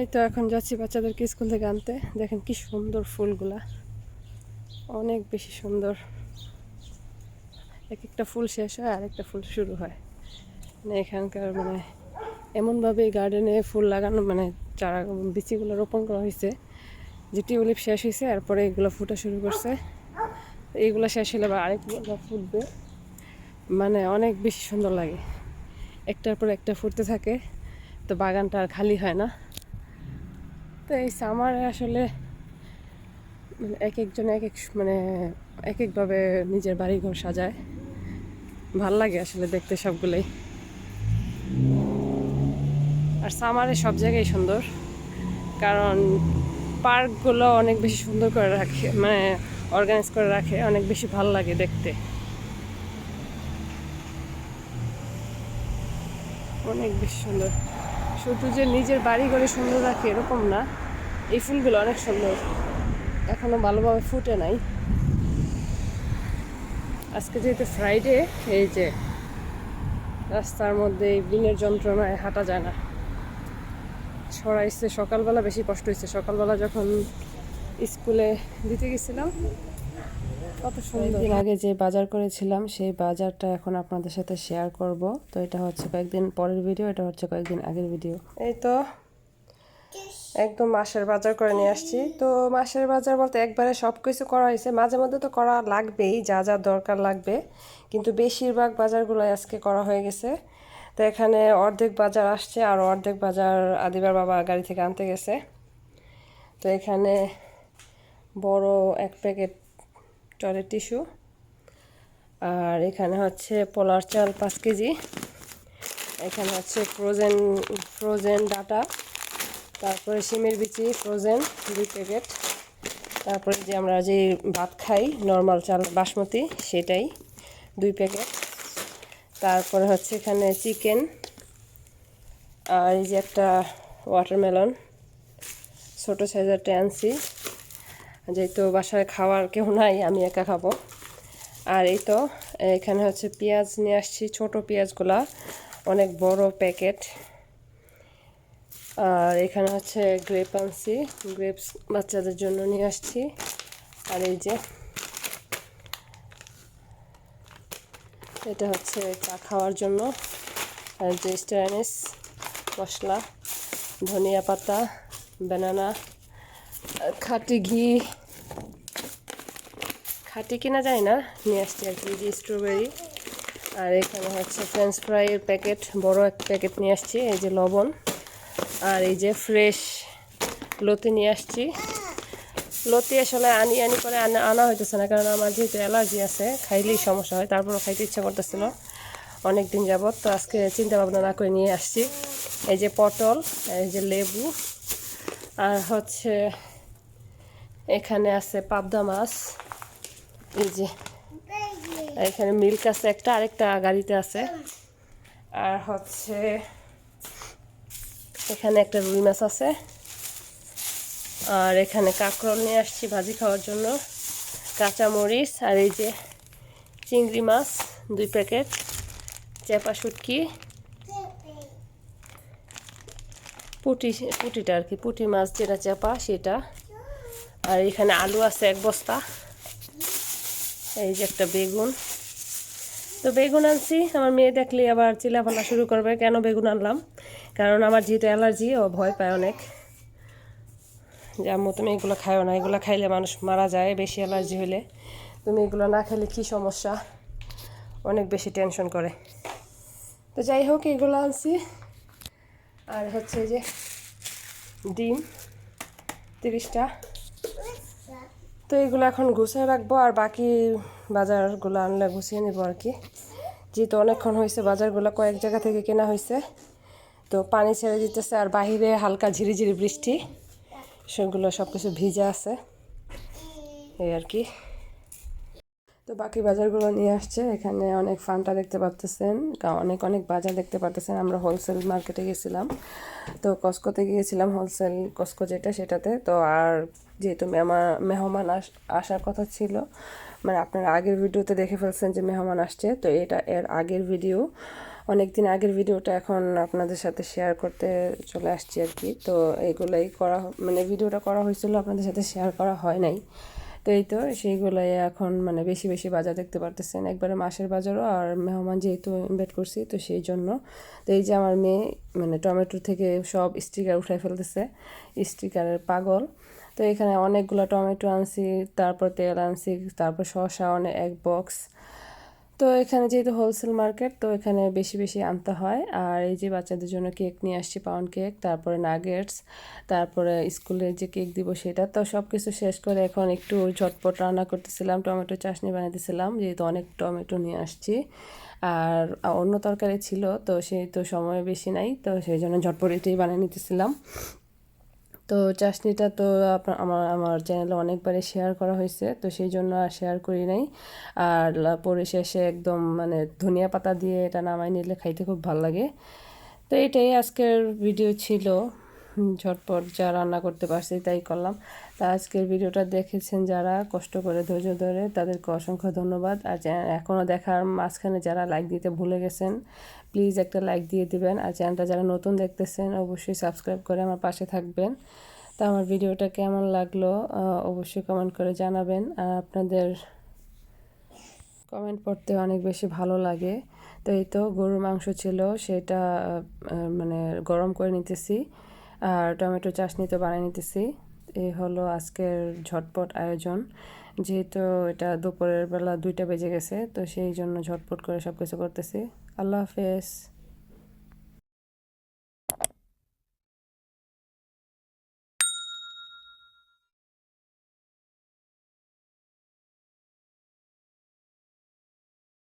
এই তো এখন যাচ্ছি বাচ্চাদেরকে স্কুল থেকে আনতে। দেখেন কি সুন্দর ফুলগুলা। অনেক বেশি সুন্দর। এক একটা ফুল শেষ হয়, আর একটা ফুল শুরু হয়। মানে এখানকার মানে এমনভাবে গার্ডেনে ফুল লাগানো মানে চারা বিচিগুলো রোপণ করা হয়েছে, যে টিউলিপ শেষ হয়েছে, এরপরে এগুলো ফুটা শুরু করছে। এইগুলো শেষ হলে আবার আরেকগুলো ফুটবে। মানে অনেক বেশি সুন্দর লাগে। একটার পর একটা ফুটতে থাকে, তো বাগানটা আর খালি হয় না। তো এই সামারে আসলে মানে এক একজন এক এক মানে এক একভাবে নিজের বাড়ি ঘর সাজায়। ভালো লাগে আসলে দেখতে সবগুলোই। আর সামারে সব জায়গায় সুন্দর। কারণ পার্কগুলো অনেক বেশি সুন্দর করে রাখে মানে অর্গানাইজ করে রাখে, অনেক বেশি ভালো লাগে দেখতে। অনেক বেশি সুন্দর। শুধু যে নিজের বাড়ি ঘরে সুন্দর রাখে এরকম না। এই ফুলগুলো অনেক সুন্দর। এখনও ভালোভাবে ফুটে নাই। আজকে যেহেতু ফ্রাইডে এই যে রাস্তার মধ্যে বিনের যন্ত্রণায় হাঁটা যায় না। ছড়াইছে, সকালবেলা বেশি কষ্ট হয়েছে। সকালবেলা যখন স্কুলে দিতে গেছিলাম কত সুন্দর। আগে যে বাজার করেছিলাম সেই বাজারটা এখন আপনাদের সাথে শেয়ার করব। তো এটা হচ্ছে কয়েকদিন পরের ভিডিও এটা হচ্ছে কয়েকদিন আগের ভিডিও এই তো একদম মাসের বাজার করে নিয়ে আসছি। তো মাসের বাজার বলতে একবারে সব কিছু করা হয়েছে। মাঝে মধ্যে তো করা লাগবেই যা যা দরকার লাগবে। কিন্তু বেশিরভাগ বাজারগুলো আজকে করা হয়ে গেছে। তো এখানে অর্ধেক বাজার আসছে আর অর্ধেক বাজার আদিবার বাবা গাড়ি থেকে আনতে গেছে। তো এখানে বড় এক প্যাকেট টয়লেট টিস্যু আর এখানে হচ্ছে পোলার চাল পাঁচ কেজি। এখানে হচ্ছে ফ্রোজেন ফ্রোজেন ডাটা, তারপরে শিমের বিচি ফ্রোজেন দুই প্যাকেট। তারপরে যে আমরা যে ভাত খাই নর্মাল চাল বাসমতি, সেটাই দুই প্যাকেট। তারপরে হচ্ছে এখানে চিকেন, আর এই যে একটা ওয়াটারমেলন ছোটো সাইজের আনছি। যেহেতু বাসায় খাওয়ার কেউ নাই, আমি একা খাব। আর এই তো, এখানে হচ্ছে পেঁয়াজ নিয়ে আসছি, ছোট পেঁয়াজগুলা, অনেক বড় প্যাকেট। আর এখানে হচ্ছে গ্রেপ আনছি, গ্রেপস বাচ্চাদের জন্য নিয়ে আসছি। আর এই যে, এটা হচ্ছে চা খাওয়ার জন্য। যে স্টাইনিস মশলা, ধনিয়া পাতা, ব্যানানা খাঁটি ঘি। খাটি কিনা যায় না? নিয়ে আসছি আর কি যে স্ট্রবেরি আর এখানে হচ্ছে ফ্রেঞ্চ ফ্রাইয়ের প্যাকেট বড় এক প্যাকেট নিয়ে আসছি, এই যে লবণ। আর এই যে ফ্রেশ লতি নিয়ে আসছি। লতি আসলে আনি আনি করে আনা আনা হইতেছে না, কারণ আমার যেহেতু অ্যালার্জি আছে, খাইলেই সমস্যা হয়, তারপরও খাইতে ইচ্ছা করতেছিল অনেক দিন যাবৎ। তো আজকে চিন্তা ভাবনা না করে নিয়ে আসছি। এই যে পটল, এই যে লেবু, আর হচ্ছে এখানে আছে পাবদা মাছ। এই যে, এখানে মিল্ক আছে একটা, আরেকটা গাড়িতে আছে। আর হচ্ছে এখানে একটা রুই মাছ আছে। আর এখানে কাঁকরোল নিয়ে আসছি ভাজি খাওয়ার জন্য। কাঁচা মরিচ আর এই যে চিংড়ি মাছ, দুই প্যাকেট। চেপা শুটকি। পুটি, পুটিটা আর কি, পুটি মাছ যেটা চেপা, সেটা। আর এখানে আলু আছে এক বস্তা। এই যে একটা বেগুন। তো বেগুন আনছি। আমার মেয়ে দেখলে আবার চিলাফালা শুরু করবে, কেন বেগুন আনলাম? কারণ আমার যেহেতু অ্যালার্জি, ও ভয় পায় অনেক। যে তুমি এগুলো খাও না, এগুলো খাইলে মানুষ মারা যায়, বেশি অ্যালার্জি হলে তুমি এগুলো না খেলে কী সমস্যা? অনেক বেশি টেনশন করে। তো যাই হোক, এগুলো আনছি। আর হচ্ছে যে ডিম, তিরিশটা। তো এগুলো এখন গুছিয়ে রাখব আর বাকি বাজারগুলো আনলে গুছিয়ে নেব আর কি। যেহেতু অনেকক্ষণ হয়েছে, বাজারগুলো কয়েক জায়গা থেকে কেনা হয়েছে। তো পানি ছেড়ে দিতেছে আর বাহিরে হালকা ঝিরিঝিরি বৃষ্টি। সেগুলো সব কিছু ভিজা আছে। এই আর কি। তো বাকি বাজারগুলো নিয়ে আসছে। এখানে অনেক ফান্টা দেখতে পারতেছেন অনেক অনেক বাজার দেখতে পারতেছেন। আমরা হোলসেল মার্কেটে গেছিলাম। তো কস্কোতে গিয়েছিলাম হোলসেল কস্কো যেটা সেটাতে। তো আর যেহেতু মেহমান মেহমান আস, আসার কথা ছিল মানে আপনারা আগের ভিডিওতে দেখে ফেলছেন যে মেহমান আসছে। তো এটা এর আগের ভিডিও। অনেক দিন আগের ভিডিওটা এখন আপনাদের সাথে শেয়ার করতে চলে আসছি আর কি। তো এইগুলাই করা মানে ভিডিওটা করা হয়েছিল, আপনাদের সাথে শেয়ার করা হয় নাই। তো এই তো, সেইগুলাই এখন মানে বেশি বেশি বাজার দেখতে পারতেছেন। একবারে মাসের বাজারও আর মেহমান যেহেতু ইনভাইট করছি, তো সেই জন্য। তো এই যে আমার মেয়ে মানে টমেটো থেকে সব স্টিকার উঠাই ফেলতেছে স্টিকারের পাগল। তো এখানে অনেকগুলো টমেটো আনছি, তারপর তেল আনছি, তারপর শসা অনেক এক বক্স তো এখানে যেহেতু হোলসেল মার্কেট তো এখানে বেশি বেশি আনতে হয়। আর এই যে বাচ্চাদের জন্য কেক নিয়ে আসছি পাউন্ড কেক তারপরে নাগেটস তারপরে স্কুলে যে কেক দিব সেটা, তো সব কিছু শেষ করে এখন একটু ঝটপট রান্না করতেছিলাম, টমেটো চাটনি বানাইতেছিলাম, যেহেতু অনেক টমেটো নিয়ে আসছি। আর অন্য তরকারি ছিল, তো সেই তো সময় বেশি নাই, তো সেই জন্য ঝটপট এটাই বানিয়ে নিতেছিলাম। তো চাশনিটা তো আপনার আমার আমার চ্যানেলে অনেকবারই শেয়ার করা হয়েছে, তো সেই জন্য আর শেয়ার করি নাই। আর লা- পরে শেষে একদম মানে ধনিয়া পাতা দিয়ে এটা নামাই নিলে খাইতে খুব ভালো লাগে। তো এটাই আজকের ভিডিও ছিল। ঝটপট যা রান্না করতে পারছি তাই করলাম। তা আজকের ভিডিওটা দেখেছেন যারা, কষ্ট করে, ধৈর্য ধরে, তাদেরকে অসংখ্য ধন্যবাদ। আর এখনও দেখার মাঝখানে যারা লাইক দিতে ভুলে গেছেন প্লিজ একটা লাইক দিয়ে দিবেন। আর চ্যানেলটা যারা নতুন দেখতেছেন, অবশ্যই সাবস্ক্রাইব করে আমার পাশে থাকবেন। তা আমার ভিডিওটা কেমন লাগল অবশ্যই কমেন্ট করে জানাবেন। আর আপনাদের কমেন্ট পড়তে অনেক বেশি ভালো লাগে। তো এই তো গরুর মাংস ছিল, সেটা মানে গরম করে নিতেছি। আর টমেটো চাটনি তো বানিয়ে নিতেছি। এ হলো আজকের ঝটপট আয়োজন। যেহেতু এটা দুপুরের বেলা দুইটা বেজে গেছে, তো সেই জন্য ঝটপট করে সব কিছু করতেছি। আল্লাহ হাফেজ।